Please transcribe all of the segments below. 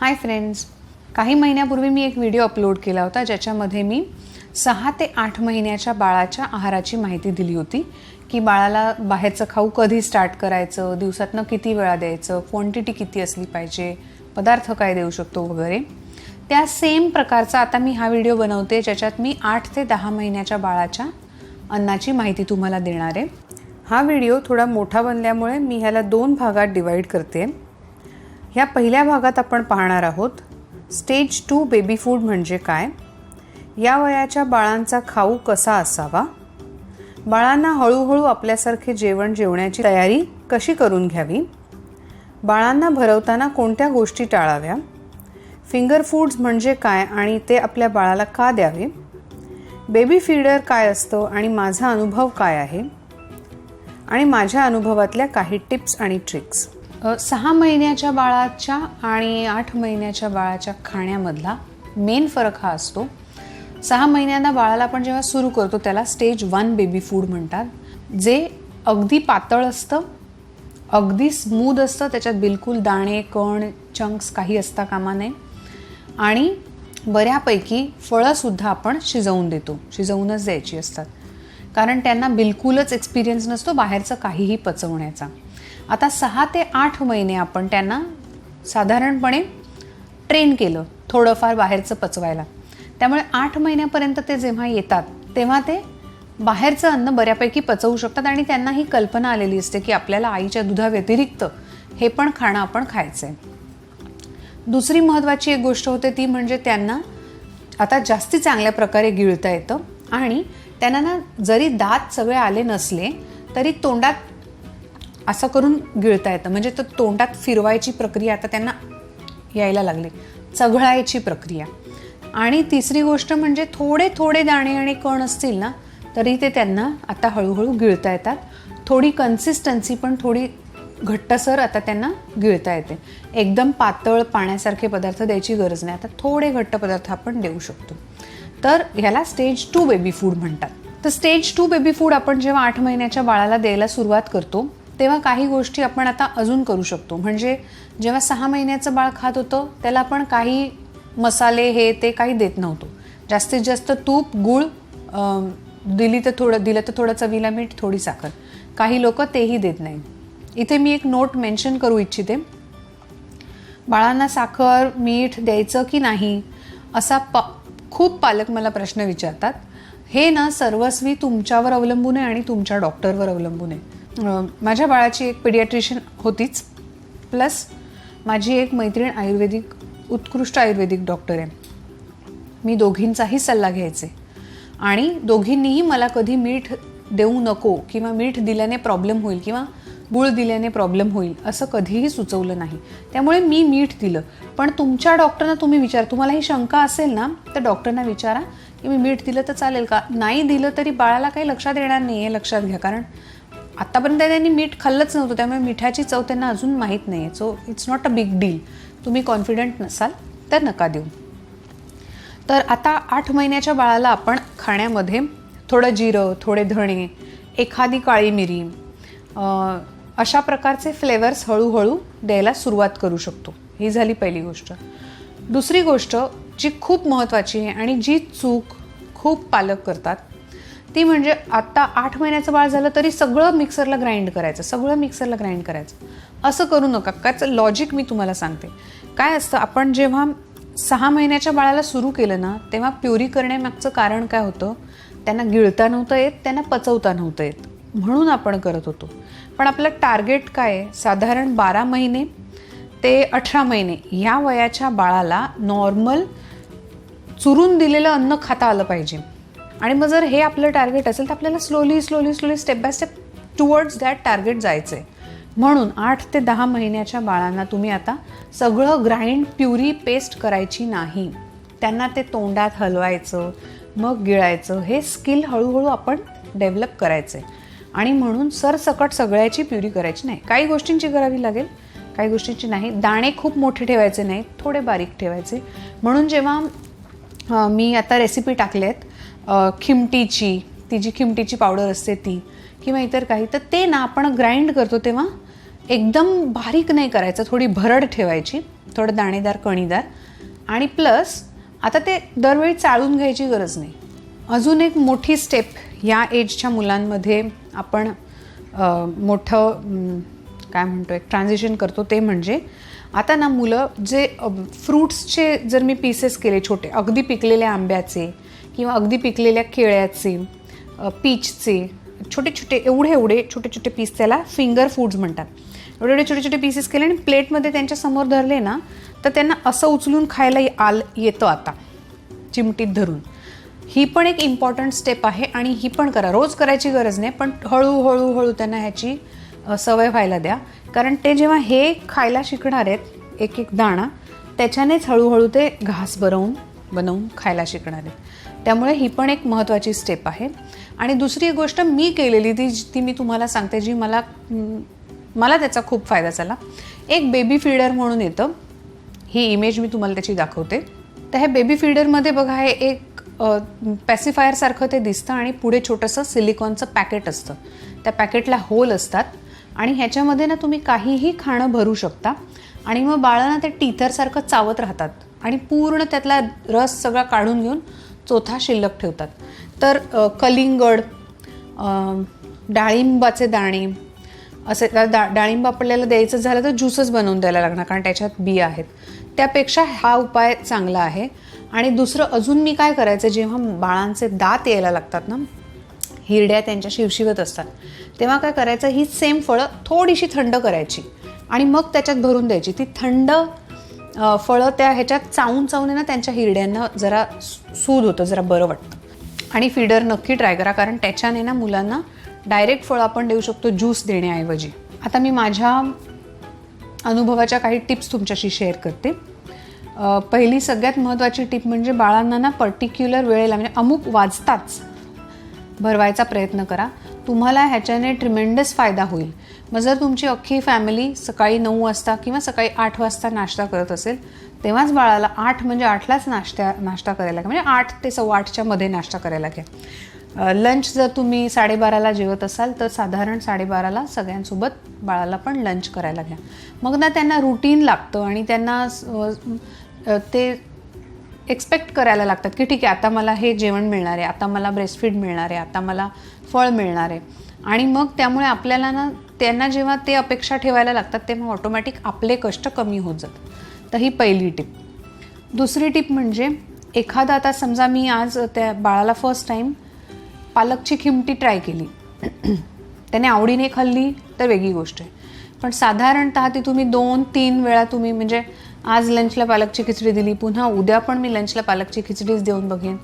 Hi friends काही महिन्यापूर्वी मी एक व्हिडिओ अपलोड केला होता ज्याच्यामध्ये मी सहा ते आठ महिन्याच्या बाळाच्या आहाराची माहिती दिली होती की बाळाला बाहेरचं खाऊ कधी स्टार्ट करायचं दिवसातनं किती वेळा द्यायचं क्वांटिटी किती असली पाहिजे पदार्थ काय देऊ शकतो वगैरे. त्या सेम प्रकारचा आता मी हा व्हिडिओ बनवते ज्याच्यात मी आठ ते दहा महिन्याच्या बाळाच्या अन्नाची माहिती तुम्हाला देणार आहे. हा व्हिडिओ थोडा मोठा बनल्यामुळे मी ह्याला दोन भागात डिवाईड करते. ह्या पहिल्या भागात आपण पाहणार आहोत स्टेज टू बेबी फूड म्हणजे काय? या वयाच्या बाळांचा खाऊ कसा असावा? बाळांना हळूहळू आपल्यासारखे जेवण जेवण्याची तयारी कशी करून घ्यावी? बाळांना भरवताना कोणत्या गोष्टी टाळाव्या? फिंगर फूड्स म्हणजे काय आणि ते आपल्या बाळाला का द्यावे? बेबी फीडर काय असतं आणि माझा अनुभव काय आहे? आणि माझ्या अनुभवातल्या काही टिप्स आणि ट्रिक्स सहा महिन्याच्या बाळाच्या आणि आठ महिन्याच्या बाळाच्या खाण्यामधला मेन फरक हा असतो. सहा महिन्यांना बाळाला आपण जेव्हा सुरू करतो त्याला स्टेज वन बेबी फूड म्हणतात. जे अगदी पातळ असतं अगदी स्मूद असतं त्याच्यात बिलकुल दाणे कण चंक्स काही असता कामा नये. आणि बऱ्यापैकी फळंसुद्धा आपण शिजवून देतो. शिजवूनच द्यायची असतात. कारण त्यांना बिलकुलच एक्सपिरियन्स नसतो बाहेरचं काहीही पचवण्याचा. आता सहा ते आठ महिने आपण त्यांना साधारणपणे ट्रेन केलं थोडंफार बाहेरचं पचवायला. त्यामुळे आठ महिन्यापर्यंत ते जेव्हा येतात तेव्हा ते बाहेरचं अन्न बऱ्यापैकी पचवू शकतात आणि त्यांना ही कल्पना आलेली असते की आपल्याला आईच्या दुधाव्यतिरिक्त हे पण खाणं आपण खायचं आहे दुसरी महत्त्वाची एक गोष्ट होते ती म्हणजे त्यांना आता जास्ती चांगल्या प्रकारे गिळता येतं आणि त्यांना ना जरी दात सगळे आले नसले तरी तोंडात असं करून गिळता येतं. म्हणजे तो तोंडात फिरवायची प्रक्रिया आता त्यांना यायला लागली. चघळायची प्रक्रिया. आणि तिसरी गोष्ट म्हणजे थोडे थोडे दाणे आणि कण असतील ना तरी ते त्यांना आता हळूहळू गिळता येतात. थोडी कन्सिस्टन्सी पण थोडी घट्टसर आता त्यांना गिळता येते. एकदम पातळ पाण्यासारखे पदार्थ द्यायची गरज नाही. आता थोडे घट्ट पदार्थ आपण देऊ शकतो. तर ह्याला स्टेज टू बेबी फूड म्हणतात. तर स्टेज टू बेबी फूड आपण जेव्हा आठ महिन्याच्या बाळाला द्यायला सुरुवात करतो तेव्हा काही गोष्टी आपण आता अजून करू शकतो. म्हणजे जेव्हा सहा महिन्याचं बाळ खात होतं त्याला आपण काही मसाले हे ते काही देत नव्हतो. जास्तीत जास्त तूप गूळ दिली तर थोडं दिलं तर थोडं चवीला मीठ थोडी साखर. काही लोक तेही देत नाही इथे मी एक नोट मेन्शन करू इच्छिते. बाळांना साखर मीठ द्यायचं की नाही असा प खूप पालक मला प्रश्न विचारतात. हे ना सर्वस्वी तुमच्यावर अवलंबून आहे आणि तुमच्या डॉक्टरवर अवलंबून आहे. माझ्या बाळाची एक पिडियाट्रिशियन होतीच. प्लस माझी एक मैत्रीण आयुर्वेदिक उत्कृष्ट आयुर्वेदिक डॉक्टर आहे. मी दोघींचाही सल्ला घ्यायचे. आणि दोघींनीही मला कधी मीठ देऊ नको किंवा मीठ दिल्याने प्रॉब्लेम होईल किंवा गुळ दिल्याने प्रॉब्लेम होईल असं कधीही सुचवलं नाही. त्यामुळे मी मीठ दिलं. पण तुमच्या डॉक्टरना तुम्ही विचार. तुम्हाला ही शंका असेल ना तर डॉक्टरना विचारा की मी मीठ दिलं तर चालेल का? नाही दिलं तरी बाळाला काही लक्षात येणार नाही आहे लक्षात घ्या. कारण आत्तापर्यंत त्यांनी मीठ खाल्लंच नव्हतं त्यामुळे मिठाची चव त्यांना अजून माहीत नाही आहे so it's not a big deal तुम्ही कॉन्फिडंट नसाल तर नका देऊ. तर आता आठ महिन्याच्या बाळाला आपण खाण्यामध्ये थोडं जिरं थोडे धणे एखादी काळी मिरी अशा प्रकारचे फ्लेवर्स हळूहळू द्यायला सुरुवात करू शकतो. ही झाली पहिली गोष्ट. दुसरी गोष्ट जी खूप महत्त्वाची आहे आणि जी चूक खूप पालक करतात ती म्हणजे आत्ता आठ महिन्याचं बाळ झालं तरी सगळं मिक्सरला ग्राइंड करायचं सगळं मिक्सरला ग्राइंड करायचं. असं करू नका. कायचं लॉजिक मी तुम्हाला सांगते. काय असतं आपण जेव्हा सहा महिन्याच्या बाळाला सुरू केलं ना तेव्हा प्युरी करण्यामागचं कारण काय होतं? त्यांना गिळता नव्हतं येत त्यांना पचवता नव्हतं येत. म्हणून आपण करत होतो. पण आपलं टार्गेट काय आहे? साधारण बारा महिने ते अठरा महिने ह्या वयाच्या बाळाला नॉर्मल चुरून दिलेलं अन्न खाता आलं पाहिजे. आणि मग जर हे आपलं टार्गेट असेल तर आपल्याला slowly slowly slowly step by step towards that target जायचं आहे म्हणून आठ ते दहा महिन्याच्या बाळांना तुम्ही आता सगळं ग्राइंड प्युरी पेस्ट करायची नाही. त्यांना ते तोंडात हलवायचं मग गिळायचं हे स्किल हळूहळू आपण डेव्हलप करायचं आहे आणि म्हणून सरसकट सगळ्याची प्युरी करायची नाही. काही गोष्टींची करावी लागेल काही गोष्टींची नाही. दाणे खूप मोठे ठेवायचे नाहीत थोडे बारीक ठेवायचे. म्हणून जेव्हा मी आता रेसिपी टाकले आहेत खिमटीची ती जी खिमटीची पावडर असते ती किंवा इतर काही तर ते ना आपण ग्राइंड करतो तेव्हा एकदम बारीक नाही करायचं थोडी भरड ठेवायची थोडं दाणेदार कणीदार. आणि प्लस आता ते दरवेळी चाळून घ्यायची गरज नाही. अजून एक मोठी स्टेप या एजच्या मुलांमध्ये आपण मोठं काय म्हणतो एक ट्रान्झिशन करतो ते म्हणजे आता ना मुलं जे फ्रूट्सचे जर मी पीसेस केले छोटे अगदी पिकलेले आंब्याचे किंवा अगदी पिकलेल्या केळ्याचे पीचचे छोटे छोटे एवढे एवढे छोटे छोटे पीस त्याला फिंगर फूड्स म्हणतात. एवढे एवढे छोटे छोटे पीसेस केले आणि प्लेटमध्ये त्यांच्यासमोर धरले ना तर त्यांना असं उचलून खायला आल येतं आता चिमटीत धरून. ही पण एक इम्पॉर्टंट स्टेप आहे आणि ही पण करा. रोज करायची गरज नाही पण हळूहळू हळू त्यांना ह्याची सवय व्हायला द्या. कारण ते जेव्हा हे खायला शिकणार आहेत एक एक दाणा त्याच्यानेच हळूहळू ते घास भरवून बनवून खायला शिकणार आहेत. त्यामुळे ही पण एक महत्त्वाची स्टेप आहे. आणि दुसरी एक गोष्ट मी केलेली ती ती मी तुम्हाला सांगते जी मला मला त्याचा खूप फायदा झाला. एक बेबी फीडर म्हणून येतं. ही इमेज मी तुम्हाला त्याची दाखवते. तर ह्या बेबी फीडरमध्ये बघा हे एक पॅसिफायरसारखं ते दिसतं आणि पुढे छोटंसं सिलिकॉनचं पॅकेट असतं. त्या पॅकेटला होल असतात. आणि ह्याच्यामध्ये ना तुम्ही काहीही खाणं भरू शकता. आणि मग बाळांना ते टीथरसारखं चावत राहतात. आणि पूर्ण त्यातला रस सगळा काढून घेऊन चौथा शिल्लक ठेवतात. तर कलिंगड डाळिंबाचे दाणे असे डा डाळिंब आपल्याला द्यायचं झालं तर ज्यूसच बनवून द्यायला लागणार कारण त्याच्यात बिया आहेत. त्यापेक्षा हा उपाय चांगला आहे. आणि दुसरं अजून मी काय करायचं जेव्हा बाळांचे दात यायला लागतात ना हिरड्या त्यांच्या शिवशिवत असतात तेव्हा काय करायचं ही सेम फळं थोडीशी थंड करायची. आणि मग त्याच्यात भरून द्यायची. ती थंड फळं त्या ह्याच्यात चावून चावून आहे ना त्यांच्या हिरड्यांना जरा सूद होतं जरा बरं वाटतं. आणि फीडर नक्की ट्राय करा कारण त्याच्याने ना मुलांना डायरेक्ट फळं आपण देऊ शकतो ज्यूस देण्याऐवजी. आता मी माझ्या अनुभवाच्या काही टिप्स तुमच्याशी शेअर करते. पहिली सगळ्यात महत्त्वाची टिप म्हणजे बाळांना ना पर्टिक्युलर वेळेला म्हणजे अमुक वाजताच भरवायचा प्रयत्न करा. तुम्हाला ह्याच्याने ट्रिमेंडस फायदा होईल. मग जर तुमची अख्खी फॅमिली सकाळी नऊ वाजता किंवा सकाळी आठ वाजता नाश्ता करत असेल तेव्हाच बाळाला आठ म्हणजे आठलाच नाश्त्या नाश्ता करायला घ्या. म्हणजे आठ ते सव्वा आठच्या मध्ये नाश्ता करायला घ्या. लंच जर तुम्ही साडेबाराला जेवत असाल तर साधारण साडेबाराला सगळ्यांसोबत बाळाला पण लंच करायला घ्या. मग ना त्यांना रुटीन लागतं आणि त्यांना ते एक्सपेक्ट करायला लागतात की ठीक आहे आता मला हे जेवण मिळणार आहे आता मला ब्रेस्टफीड मिळणार आहे आता मला फळ मिळणार आहे. आणि मग त्यामुळे आपल्याला ना त्यांना जेव्हा ते अपेक्षा ठेवायला लागतात तेव्हा ऑटोमॅटिक आपले कष्ट कमी होत जातात. तर ही पहिली टिप दुसरी टिप म्हणजे एखादा आता समजा मी आज त्या बाळाला फर्स्ट टाईम पालकची खिमटी ट्राय केली. त्याने आवडीने खाल्ली तर वेगळी गोष्ट आहे. पण साधारणतः ती तुम्ही दोन तीन वेळा तुम्ही म्हणजे आज लंचला पालकची खिचडी दिली. पुन्हा उद्या पण मी लंचला पालकची खिचडीच देऊन बघेन.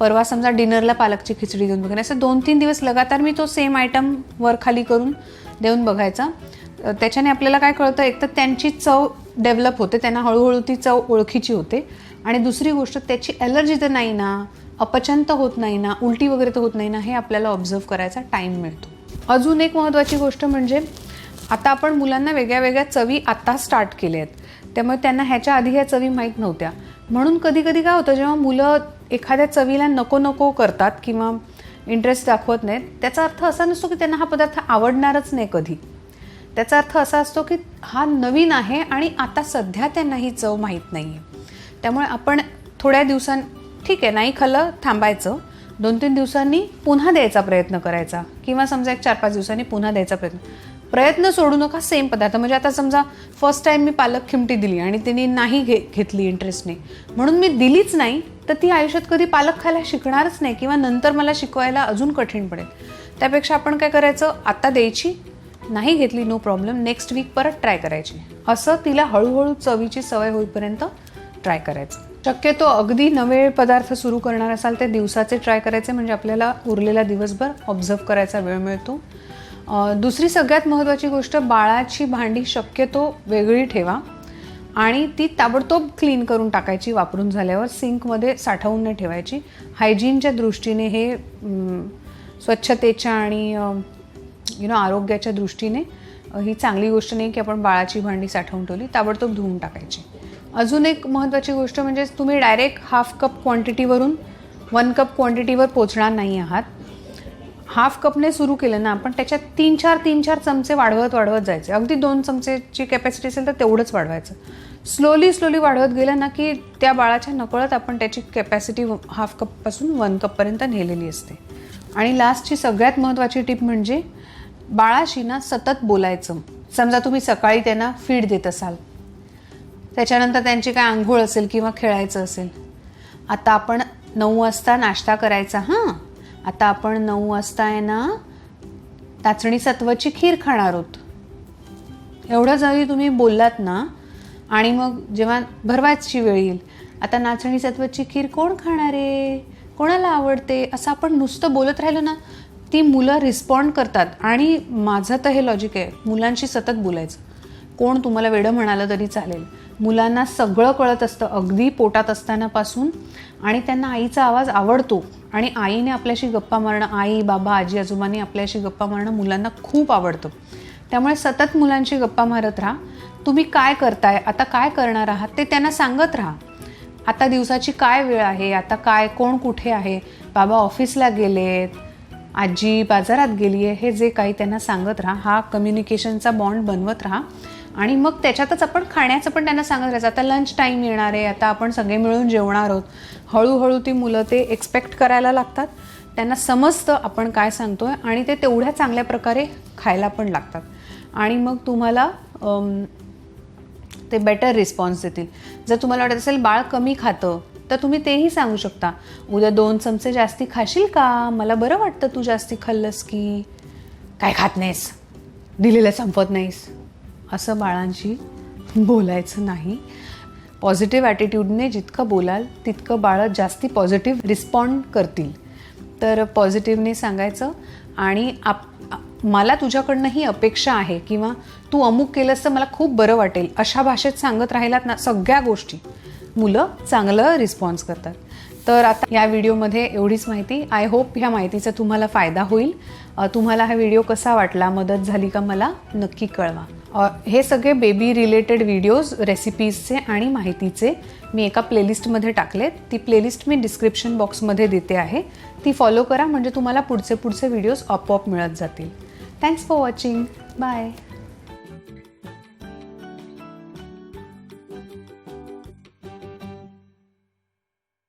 परवा समजा डिनरला पालकची खिचडी देऊन बघेन. असं दोन तीन दिवस लगातार मी तो सेम आयटम वर खाली करून देऊन बघायचा. त्याच्याने आपल्याला काय कळतं एक तर त्यांची चव डेव्हलप होते त्यांना हळूहळू ती चव ओळखीची होते. आणि दुसरी गोष्ट त्याची ॲलर्जी तर नाही ना अपचन तर होत नाही ना उलटी वगैरे तर होत नाही ना हे आपल्याला ऑब्झर्व करायचा टाईम मिळतो. अजून एक महत्त्वाची गोष्ट म्हणजे आता आपण मुलांना वेगळ्या वेगळ्या चवी आता स्टार्ट केल्या आहेत त्यामुळे त्यांना ह्याच्या आधी ह्या चवी माहीत नव्हत्या. म्हणून कधी कधी काय होतं जेव्हा मुलं एखाद्या चवीला नको नको करतात किंवा इंटरेस्ट दाखवत नाहीत त्याचा अर्थ असा नसतो की त्यांना हा पदार्थ आवडणारच नाही कधी. त्याचा अर्थ असा असतो की हा नवीन आहे आणि आता सध्या त्यांना ही चव माहीत नाही आहे त्यामुळे आपण थोड्या दिवसां ठीक आहे नाही खाल्लं थांबायचं. दोन तीन दिवसांनी पुन्हा द्यायचा प्रयत्न करायचा. किंवा समजा एक चार पाच दिवसांनी पुन्हा द्यायचा प्रयत्न. प्रयत्न सोडू नका सेम पदार्थ. म्हणजे आता समजा फर्स्ट टाईम मी पालक खिमटी दिली आणि तिने नाही घे घेतली इंटरेस्टने म्हणून मी दिलीच नाही तर ती आयुष्यात कधी पालक खायला शिकणारच नाही किंवा नंतर मला शिकवायला अजून कठीण पडेल. त्यापेक्षा आपण काय करायचं? आता द्यायची. नाही घेतली नो प्रॉब्लेम नेक्स्ट वीक परत ट्राय करायची. असं तिला हळूहळू चवीची सवय होईपर्यंत ट्राय करायचं. शक्यतो अगदी नवे पदार्थ सुरू करणार असाल ते दिवसाचे ट्राय करायचे म्हणजे आपल्याला उरलेला दिवसभर ऑब्झर्व करायचा वेळ मिळतो. दुसरी सगळ्यात महत्त्वाची गोष्ट बाळाची भांडी शक्यतो वेगळी ठेवा आणि ती ताबडतोब क्लीन करून टाकायची वापरून झाल्यावर सिंकमध्ये साठवून नाही ठेवायची. हायजीनच्या दृष्टीने हे स्वच्छतेच्या आणि यु नो आरोग्याच्या दृष्टीने ही चांगली गोष्ट नाही की आपण बाळाची भांडी साठवून ठेवली ताबडतोब धुवून टाकायची. अजून एक महत्त्वाची गोष्ट म्हणजे तुम्ही डायरेक्ट हाफ कप क्वांटिटीवरून वन कप क्वांटिटीवर पोचणार नाही आहात. हाफ कपने सुरू केलं ना आपण त्याच्यात तीन चार तीन चार चमचे वाढवत वाढवत जायचे. अगदी दोन चमचेची कॅपॅसिटी असेल तर तेवढंच वाढवायचं. स्लोली स्लोली वाढवत गेलं ना की त्या बाळाच्या नकळत आपण त्याची कॅपॅसिटी हाफ कपपासून वन कपपर्यंत नेलेली असते. आणि लास्टची सगळ्यात महत्त्वाची टीप म्हणजे बाळाशी ना सतत बोलायचं. समजा तुम्ही सकाळी त्यांना फीड देत असाल. त्याच्यानंतर त्यांची काय आंघोळ असेल किंवा खेळायचं असेल. आता आपण नऊ वाजता नाश्ता करायचा हां? आता आपण नऊ वाजता आहे ना ताचणी सत्वाची खीर खाणार आहोत. एवढं जरी तुम्ही बोललात ना आणि मग जेव्हा भरवायची वेळ येईल आता नाचणी सत्वाची खीर कोण खाणार आहे? कोणाला आवडते? असं आपण नुसतं बोलत राहिलो ना ती मुलं रिस्पॉन्ड करतात. आणि माझं तर हे लॉजिक आहे मुलांशी सतत बोलायचं. कोण तुम्हाला वेडं म्हणालं तरी चालेल. मुलांना सगळं कळत असतं. अगदी पोटात असतानापासून आणि त्यांना आईचा आवाज आवडतो. आणि आईने आपल्याशी गप्पा मारणं आई बाबा आजी आजोबांनी आपल्याशी गप्पा मारणं मुलांना खूप आवडतं. त्यामुळे सतत मुलांशी गप्पा मारत राहा. तुम्ही काय करताय? आता काय करणार आहात? ते त्यांना सांगत राहा. आता दिवसाची काय वेळ आहे? आता काय कोण कुठे आहे? बाबा ऑफिसला गेलेत. आजी बाजारात गेली आहे हे जे काही त्यांना सांगत राहा हा कम्युनिकेशनचा बॉन्ड बनवत राहा. आणि मग त्याच्यातच आपण खाण्याचं पण त्यांना सांगत राहायचं. आता लंच टाईम येणार आहे आता आपण सगळे मिळून जेवणार आहोत. हळूहळू ती मुलं ते एक्सपेक्ट करायला लागतात. त्यांना समजतं आपण काय सांगतोय आणि ते तेवढ्या चांगल्या प्रकारे खायला पण लागतात. आणि मग तुम्हाला ते बेटर रिस्पॉन्स देतील. जर तुम्हाला वाटत असेल बाळ कमी खातं तर तुम्ही तेही सांगू शकता. उद्या दोन चमचे जास्ती खाशील का? मला बरं वाटतं तू जास्ती खाल्लंस की. काय खात नाहीस? दिलेलं संपत नाहीस. असं बाळांशी बोलायचं नाही. पॉझिटिव्ह ॲटिट्यूडने जितकं बोलाल तितकं बाळं जास्ती पॉझिटिव्ह रिस्पॉन्ड करतील. तर पॉझिटिव्हने सांगायचं आणि आप मला तुझ्याकडनं ही अपेक्षा आहे किंवा तू अमुक केलंस तर मला खूप बरं वाटेल अशा भाषेत सांगत राहिलात ना सगळ्या गोष्टी मुलं चांगलं रिस्पॉन्स करतात. तर आता या व्हिडिओमध्ये एवढीच माहिती. आय होप ह्या माहितीचा तुम्हाला फायदा होईल. तुम्हाला हा व्हिडिओ कसा वाटला मदत झाली का मला नक्की कळवा. हे सगळे बेबी रिलेटेड व्हिडिओज रेसिपीजचे आणि माहितीचे मी एका प्लेलिस्टमध्ये टाकलेत. ती प्लेलिस्ट मी डिस्क्रिप्शन बॉक्समध्ये देते आहे. ती फॉलो करा म्हणजे तुम्हाला पुढचे पुढचे व्हिडिओज आपोआप मिळत जातील. Thanks for watching bye